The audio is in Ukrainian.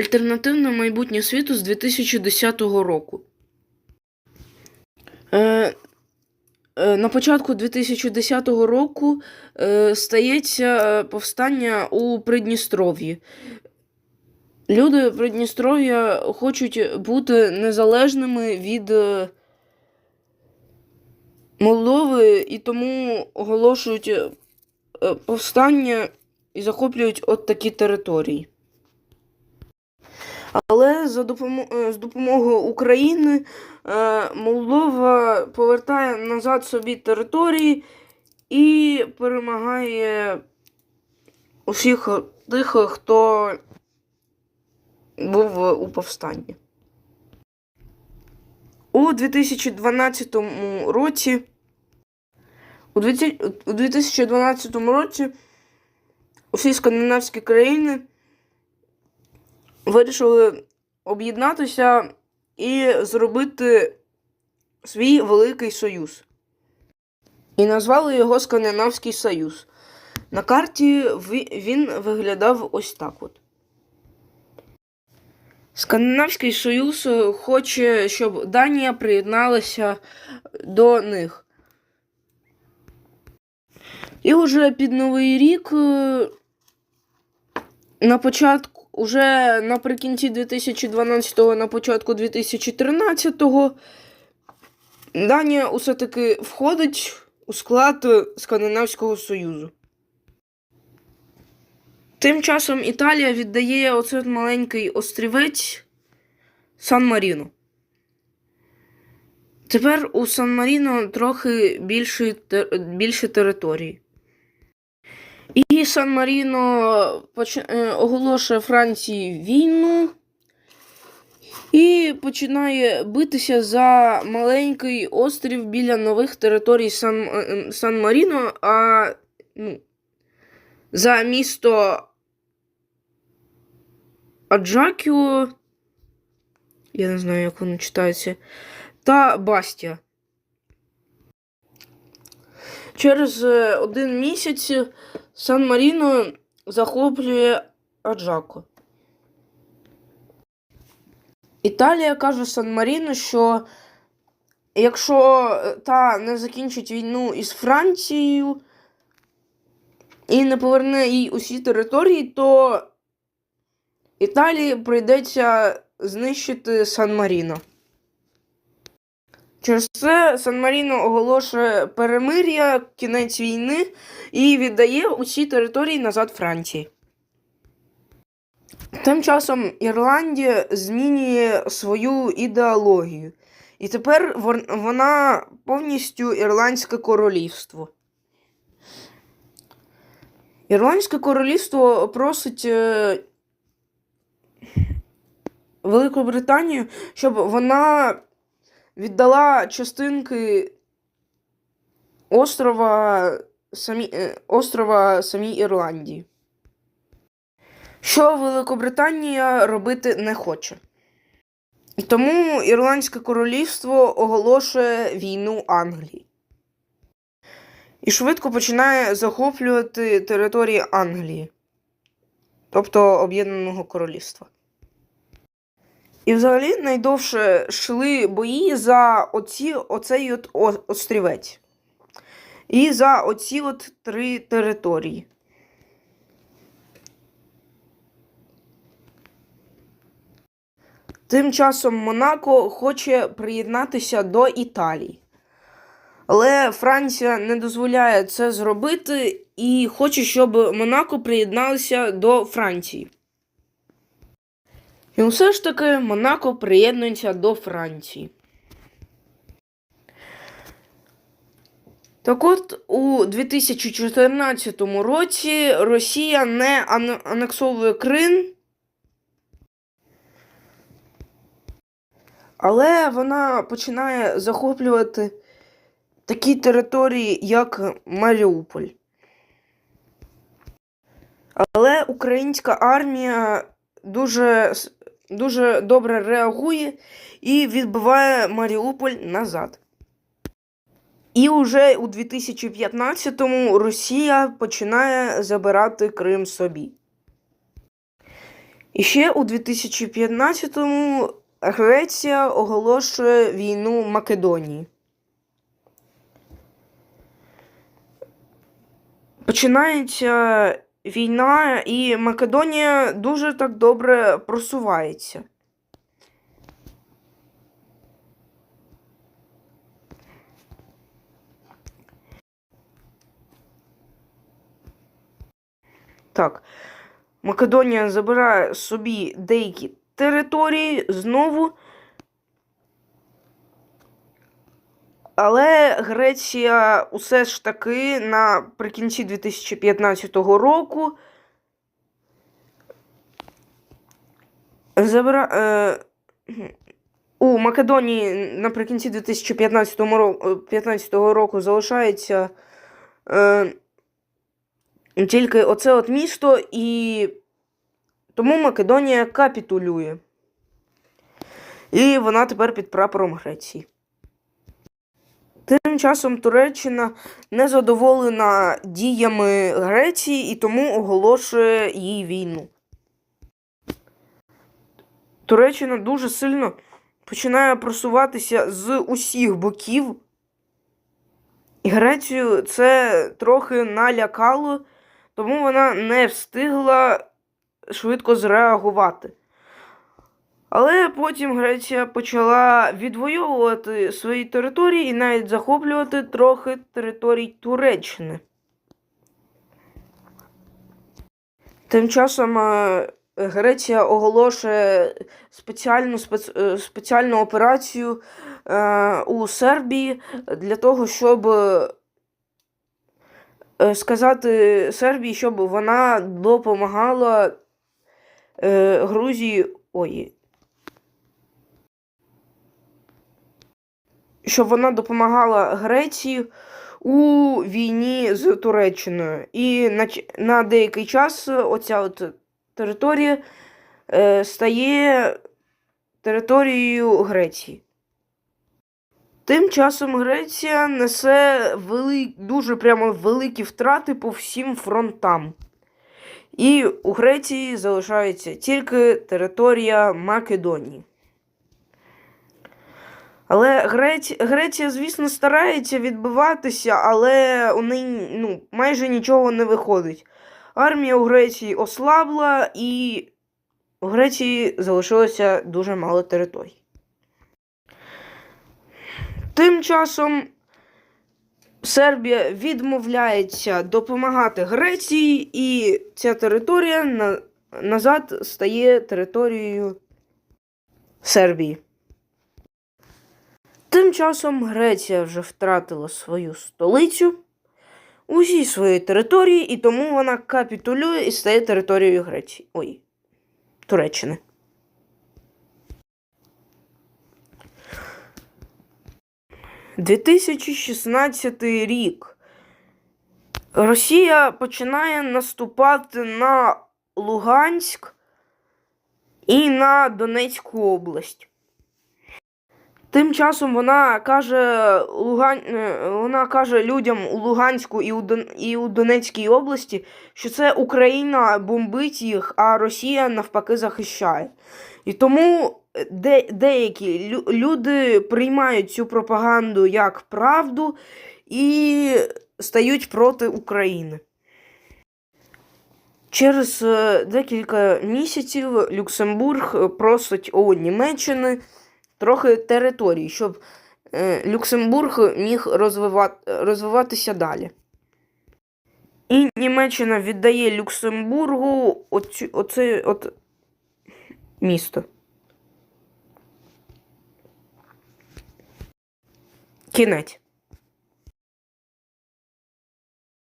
Альтернативне майбутнє світу з 2010 року. Е, е, на початку 2010 року е, стається повстання у Придністров'ї. Люди Придністров'я хочуть бути незалежними від е, Молдови і тому оголошують е, повстання і захоплюють от такі території. Але за допомо- е, з допомогою України е, Молдова повертає назад собі території і перемагає усіх тих, хто був у повстанні. У 2012 році у 2012 році усі скандинавські країни вирішили об'єднатися і зробити свій великий союз. І назвали його Скандинавський Союз. На карті він виглядав ось так от. Скандинавський Союз хоче, щоб Данія приєдналася до них. І вже під Новий рік, е, на початку, уже наприкінці 2012-го, на початку 2013-го, Данія усе таки входить у склад Скандинавського Союзу. Тим часом Італія віддає оцей маленький острівець Сан-Маріно. Тепер у Сан-Маріно трохи більше, більше території. І Сан-Маріно поч- е, оголошує Франції війну і починає битися за маленький острів біля нових територій Сан- е, Сан-Маріно, а ну, за місто Аджакіо, я не знаю, як воно читається, та Бастія. Через е, один місяць Сан-Маріно захоплює Аджако. Італія каже Сан-Маріно, що якщо та не закінчить війну із Францією і не поверне їй усі території, то Італії прийдеться знищити Сан-Маріно. Через це Сан-Маріно оголошує перемир'я, кінець війни і віддає усі території назад Франції. Тим часом Ірландія змінює свою ідеологію. І тепер вона повністю ірландське королівство. Ірландське королівство просить е, Велику Британію, щоб вона віддала частинки острова самі, е, острова самій Ірландії. Що Великобританія робити не хоче. І тому Ірландське королівство оголошує війну Англії. І швидко починає захоплювати території Англії, тобто Об'єднаного Королівства. І взагалі найдовше йшли бої за оці, оцей от острівець. І за оці от три території. Тим часом Монако хоче приєднатися до Італії. Але Франція не дозволяє це зробити і хоче, щоб Монако приєдналося до Франції. І все ж таки Монако приєднується до Франції. Так от, у 2014 році Росія не ан- анексовує Крим, але вона починає захоплювати такі території, як Маріуполь. Але українська армія дуже, дуже добре реагує і відбиває Маріуполь назад. І уже у 2015-му Росія починає забирати Крим собі. І ще у 2015-му Греція оголошує війну Македонії. Починається війна, і Македонія дуже так добре просувається. Так. Македонія забирає собі деякі території знову. Але Греція усе ж таки наприкінці 2015 року забира... е... у Македонії наприкінці 2015 року, 15 року залишається е... тільки оце от місто, і тому Македонія капітулює. І вона тепер під прапором Греції. Тим часом Туреччина не задоволена діями Греції і тому оголошує їй війну. Туреччина дуже сильно починає просуватися з усіх боків. І Грецію це трохи налякало, тому вона не встигла швидко зреагувати. Але потім Греція почала відвоювати свої території і навіть захоплювати трохи територій Туреччини. Тим часом е, Греція оголошує спеціальну, спец... е, спеціальну операцію е, у Сербії для того, щоб е, сказати Сербії, щоб вона допомагала е, Грузії. Ой, щоб вона допомагала Греції у війні з Туреччиною. І на, на деякий час оця от територія е, стає територією Греції. Тим часом Греція несе вели... дуже прямо великі втрати по всім фронтам. І у Греції залишається тільки територія Македонії. Але Грець... Греція, звісно, старається відбиватися, але у неї ну, майже нічого не виходить. Армія у Греції ослабла, і у Греції залишилося дуже мало територій. Тим часом Сербія відмовляється допомагати Греції, і ця територія на... назад стає територією Сербії. Тим часом Греція вже втратила свою столицю, усі свої території, і тому вона капітулює і стає територією Греції. Ой, Туреччини. – 2016 рік. Росія починає наступати на Луганськ і на Донецьку область. Тим часом вона каже Луган... е, вона каже людям у Луганську і у, Дон... і у Донецькій області, що це Україна бомбить їх, а Росія навпаки захищає. І тому де... деякі лю... люди приймають цю пропаганду як правду і стають проти України. Через е, декілька місяців Люксембург просить у Німеччини трохи території, щоб е, Люксембург міг розвивати, розвиватися далі. І Німеччина віддає Люксембургу оці, оце от місто. Кінець.